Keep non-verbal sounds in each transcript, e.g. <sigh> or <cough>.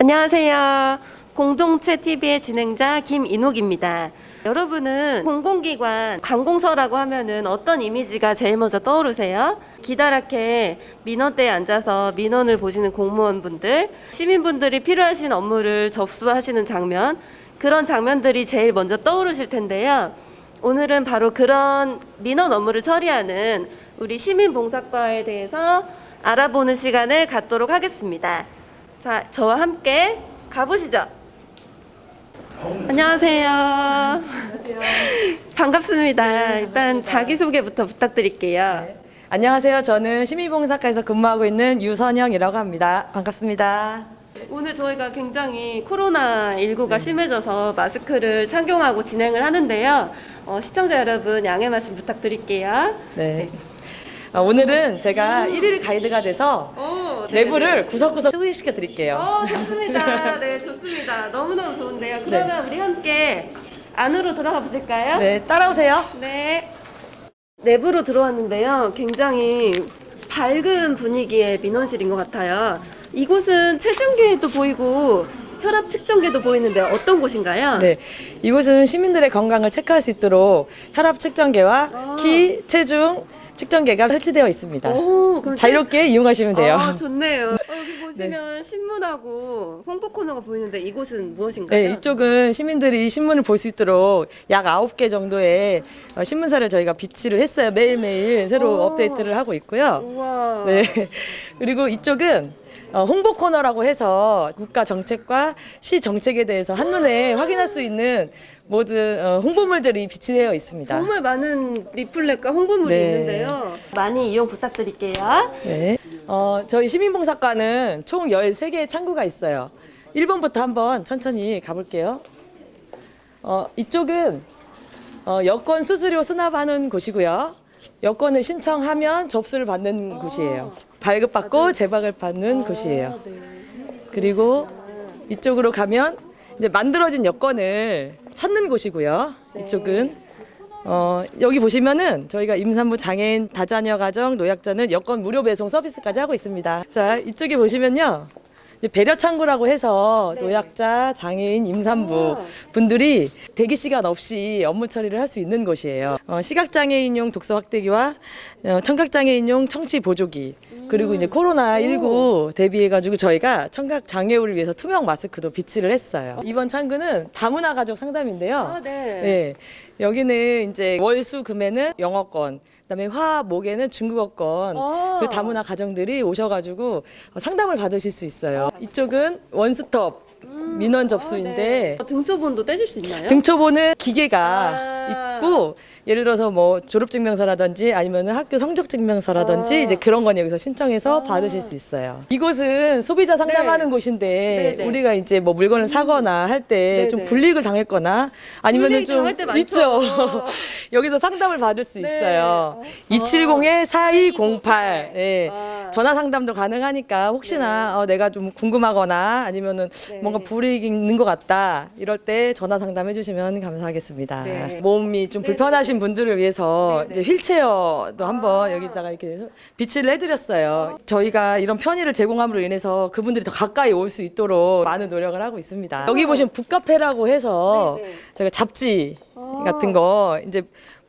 안녕하세요. 공동체 TV의 진행자 김인옥입니다. 여러분은 공공기관 관공서라고 하면은 어떤 이미지가 제일 먼저 떠오르세요? 기다랗게 민원대에 앉아서 민원을 보시는 공무원분들, 시민분들이 필요하신 업무를 접수하시는 장면, 그런 장면들이 제일 먼저 떠오르실 텐데요. 오늘은 바로 그런 민원 업무를 처리하는 우리 시민봉사과에 대해서 알아보는 시간을 갖도록 하겠습니다. 자, 저와 함께 가보시죠. 안녕하세요. 반갑습니다. 일단 자기소개부터 부탁드릴게요. 안녕하세요. 저는 시민봉사과에서 근무하고 있는 유선영이라고 합니다. 반갑습니다. 오늘 저희가 굉장히 코로나19가 심해져서 마스크를 착용하고 진행을 하는데요. 어, 시청자 여러분 양해 말씀 부탁드릴게요. 네. 어, 오늘은 제가 1일 가이드가 돼서 오, 네, 내부를 구석구석 소개시켜 드릴게요. 어, 좋습니다. 네, 좋습니다. 너무너무 좋은데요. 그러면 우리 함께 안으로 들어가 보실까요? 네, 따라오세요. 네. 내부로 들어왔는데요. 굉장히 밝은 분위기의 민원실인 것 같아요. 이곳은 체중계도 보이고 혈압 측정계도 보이는데 어떤 곳인가요? 네, 이곳은 시민들의 건강을 체크할 수 있도록 혈압 측정계와 아. 키, 체중 측정계가 설치되어 있습니다. 오, 그럼 자유롭게 이용하시면 돼요. 아, 좋네요. 어, 여기 <laughs> 보시면 신문하고 홍보 코너가 보이는데 이곳은 무엇인가요? 네, 이쪽은 시민들이 신문을 볼 수 있도록 약 9개 정도의 어, 신문사를 저희가 비치를 했어요. 매일매일 새로 오. 업데이트를 하고 있고요. 우와. 네. <laughs> 그리고 이쪽은 어, 홍보 코너라고 해서 국가 정책과 시 정책에 대해서 한눈에 확인할 수 있는 모든 어, 홍보물들이 비치되어 있습니다. 정말 많은 리플렛과 홍보물이 네. 있는데요. 많이 이용 부탁드릴게요. 네. 어, 저희 시민봉사과는 총 13개의 창구가 있어요. 1번부터 한번 천천히 가볼게요. 어, 이쪽은 어, 여권 수수료 수납하는 곳이고요. 여권을 신청하면 접수를 받는 곳이에요. 발급받고 재박을 받는 곳이에요. 아, 네. 그리고 이쪽으로 가면 이제 만들어진 여권을 찾는 곳이고요. 네. 이쪽은 어, 여기 보시면은 저희가 임산부 장애인 다자녀 가정 노약자는 여권 무료 배송 서비스까지 하고 있습니다. 자, 이쪽에 보시면요. 이제 배려 창구라고 해서 네. 노약자, 장애인, 임산부 우와. 분들이 대기 시간 없이 업무 처리를 할 수 있는 곳이에요. 어, 시각 장애인용 독서 확대기와 어, 청각 장애인용 청취 보조기 그리고 이제 코로나 19 대비해 가지고 저희가 청각 장애우를 위해서 투명 마스크도 비치를 했어요. 이번 창구는 다문화 가족 상담인데요. 아, 네. 네. 여기는 이제 월수 금에는 영어권, 그다음에 화 목에는 중국어권, 아. 그 다문화 가정들이 오셔가지고 상담을 받으실 수 있어요. 이쪽은 원스톱 민원 접수인데 네. 등초본도 떼실 수 있나요? 등초보는 기계가 아. 있고 예를 들어서 뭐 졸업증명서라든지 아니면 학교 성적증명서라든지 아. 이제 그런 건 여기서 신청해서 받으실 수 있어요. 이곳은 소비자 상담하는 네. 곳인데 네, 네. 우리가 이제 뭐 물건을 사거나 할 때 네, 좀 네. 불이익을 당했거나 아니면은 불이익 좀 당할 때 많죠. 있죠. <laughs> 여기서 상담을 받을 수 네. 있어요. 어. 270에 4208. 예. 아. 전화 상담도 가능하니까 혹시나 어, 내가 좀 궁금하거나 아니면은 네. 뭔가 불이익이 있는 것 같다 이럴 때 전화 상담해 주시면 감사하겠습니다. 네. 몸이 좀 불편하신 분들을 위해서 네, 네. 이제 휠체어도 한번 아. 여기다가 이렇게 비치를 해드렸어요. 저희가 이런 편의를 제공함으로 인해서 그분들이 더 가까이 올 수 있도록 많은 노력을 하고 있습니다. 여기 보시면 북카페라고 해서 네, 네. 저희가 잡지 아. 같은 거 이제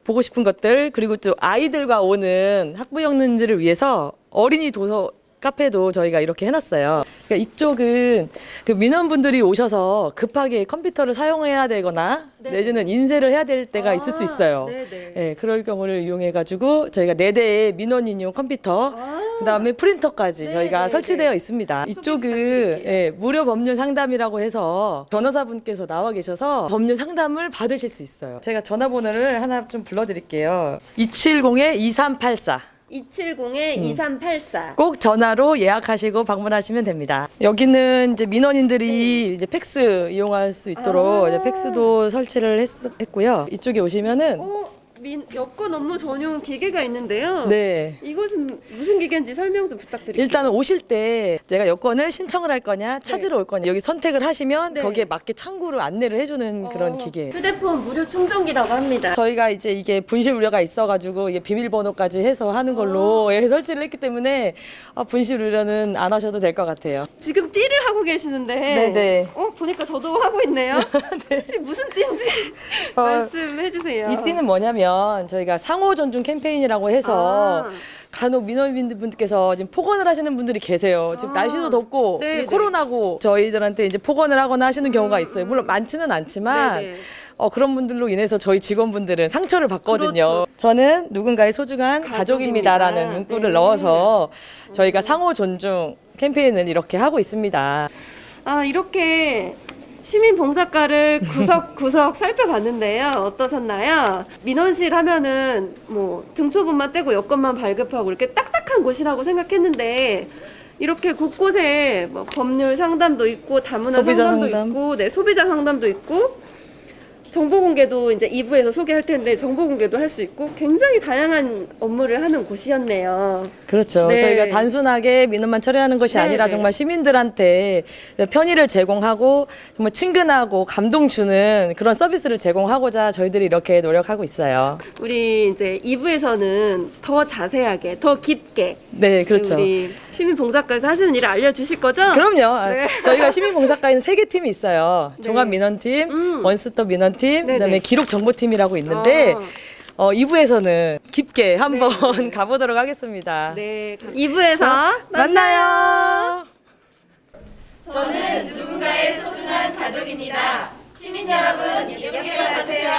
보고 싶은 것들 그리고 또 아이들과 오는 학부형님들을 위해서 어린이 도서 카페도 저희가 이렇게 해놨어요. 그러니까 이쪽은 그 민원분들이 오셔서 급하게 컴퓨터를 사용해야 되거나 네. 내지는 인쇄를 해야 될 때가 아, 있을 수 있어요. 네, 네. 예, 그럴 경우를 이용해가지고 저희가 4대의 민원 인용 컴퓨터, 아. 그다음에 프린터까지 네, 저희가 네, 네. 설치되어 있습니다. 이쪽은 네, 무료 법률 상담이라고 해서 변호사분께서 나와 계셔서 법률 상담을 받으실 수 있어요. 제가 전화번호를 하나 좀 불러드릴게요. 270-2384. 270-2384. 음. 꼭 전화로 예약하시고 방문하시면 됩니다. 여기는 이제 민원인들이 네. 이제 팩스 이용할 수 있도록 아. 이제 팩스도 설치를 했, 했고요. 이쪽에 오시면은 오, 민, 여권 업무 전용 기계가 있는데요. 네. 이것은 무슨 기계인지 설명 좀 부탁드릴게요. 일단은 오실 때 제가 여권을 신청을 할 거냐 찾으러 올 거냐 여기 선택을 하시면 네. 거기에 맞게 창구를 안내를 해주는 그런 어, 기계. 휴대폰 무료 충전기라고 합니다. 저희가 이제 이게 분실 우려가 있어가지고 이게 비밀번호까지 해서 하는 어. 걸로 예, 설치를 했기 때문에 아, 분실 우려는 안 하셔도 될 것 같아요. 지금 띠를 하고 계시는데 네네. 어 보니까 저도 하고 있네요. <laughs> 혹시 무슨 띠인지 어, 말씀해 주세요. 이 띠는 뭐냐면 저희가 상호 존중 캠페인이라고 해서 아. 간혹 민원인분들께서 지금 폭언을 하시는 분들이 계세요. 지금 아. 날씨도 덥고 네, 네. 코로나고 저희들한테 이제 폭언을 하거나 하시는 경우가 있어요. 물론 많지는 않지만 네, 네. 어, 그런 분들로 인해서 저희 직원분들은 상처를 받거든요. 그렇죠. 저는 누군가의 소중한 가족입니다. 가족입니다라는 문구를 네. 넣어서 저희가 상호 존중 캠페인을 이렇게 하고 있습니다. 아 이렇게 시민 봉사과를 구석구석 <laughs> 살펴봤는데요. 어떠셨나요? 민원실 하면은 뭐 등초분만 떼고 여권만 발급하고 이렇게 딱딱한 곳이라고 생각했는데 이렇게 곳곳에 뭐 법률 상담도 있고 다문화 소비자 상담도 상담. 있고 네 소비자 상담도 있고 정보 공개도 이제 2부에서 소개할 텐데 정보 공개도 할 수 있고 굉장히 다양한 업무를 하는 곳이었네요. 그렇죠. 네. 저희가 단순하게 민원만 처리하는 것이 네, 아니라 네. 정말 시민들한테 편의를 제공하고 정말 친근하고 감동 주는 그런 서비스를 제공하고자 저희들이 이렇게 노력하고 있어요. 우리 이제 2부에서는 더 자세하게, 더 깊게 네, 그렇죠. 우리 시민 봉사과에서 하시는 일을 알려 주실 거죠? 그럼요. 아, 네. 저희가 시민 봉사과에는 세 개 팀이 있어요. 네. 종합 민원팀, 음. 원스톱 민원 팀, 네네. 그다음에 기록 정보팀이라고 있는데 어. 어, 2부에서는 깊게 한번 네. <laughs> 가보도록 하겠습니다. 네, 2부에서 만나요. 저는 누군가의 소중한 가족입니다. 시민 여러분, 기억해 가세요.